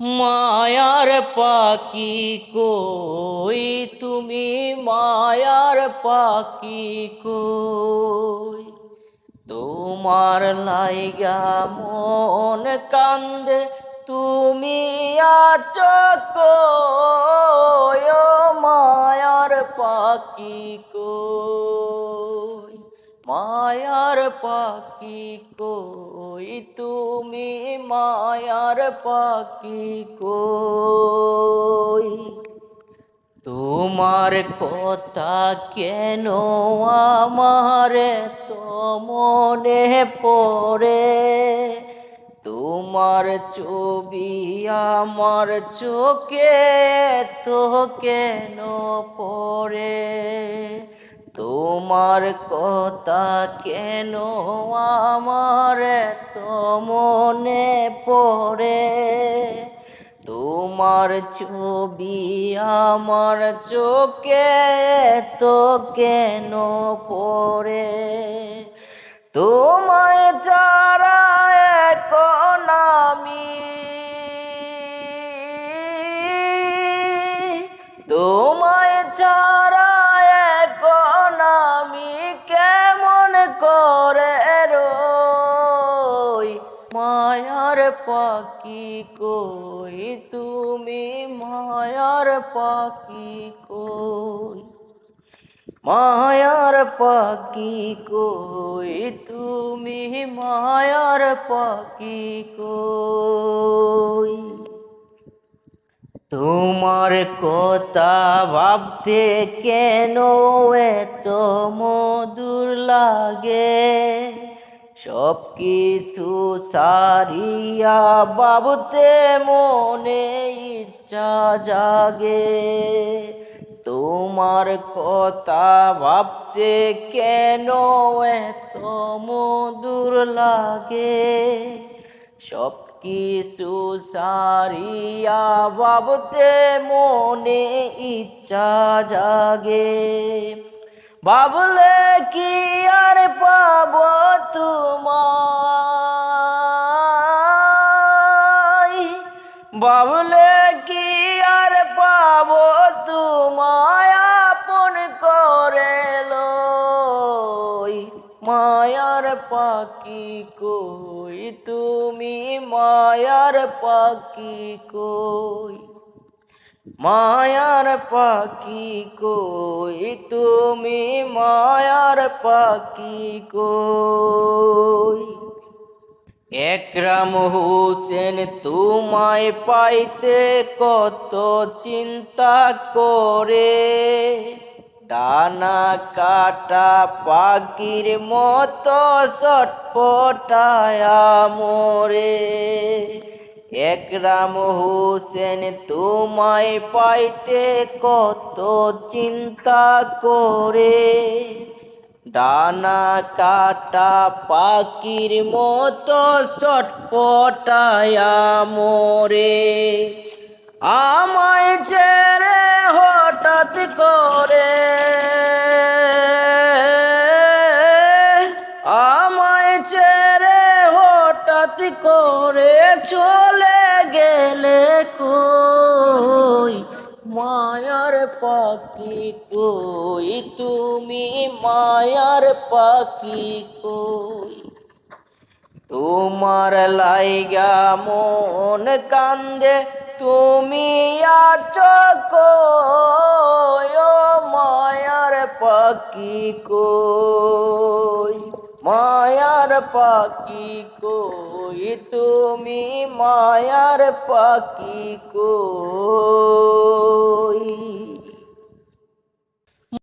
মায়ার পাখি কই? তুমি মায়ার পাখি কই? তোমার লাইগা মন কান্দে, তুমি আছো মায়ার পাখি কই? মায়ার পাখি কই তুমি? মায়ার পাখি কই? তোমার কথা কেন আমার তো মনে পড়ে? তোমার ছবি আমার চোখে তো কেন পড়ে? তোমার কথা কেন আমার তো মনে পড়ে? তোমার ছবি আমার চোখে তো কেন পড়ে? তোমায় যারা এখন পাখি কই? তুমি মায়ার পাখি কই? মায়ার পাখি কই? তুমি মায়ার পাখি কই? তোমার কথা ভাবতে কেন এত মধুর লাগে? সব কিছু সারিয়া বাবতে মনে ইচ্ছা জাগে। তোমার কথা ভাবতে কেন এত মধুর লাগে? সব কিছু সারিয়া বাবতে মনে ইচ্ছা জাগে। বাবলে কি আর পাব তোমায়? বাবলে কি আর পাব তোমায়? আপন করে মায়ার পাখি কই? তুমি মায়ার পাখি কই? মায়ার পাখি কই তুমি? মায়ার পাখি কই? একরাম হোসেন, তোমায় পাইতে কত চিন্তা করে? ডানা কাটা পাখির মতো ছটপটায়া মোরে। একরাম হোসেন তোমায় পাইতে কত চিন্তা করে? ডানা কাটা পাখির মতো ছটপটায়া মোরে। আমায় করে চলে গেলে কই? মায়ার পাখি কই? তুমি মায়ার পাখি কই? তোমার লাইগা মন কান্দে, তুমি আছো মায়ার পাখি কই? মায়ার পাখি কই তুমি? মায়ার পাখি কই?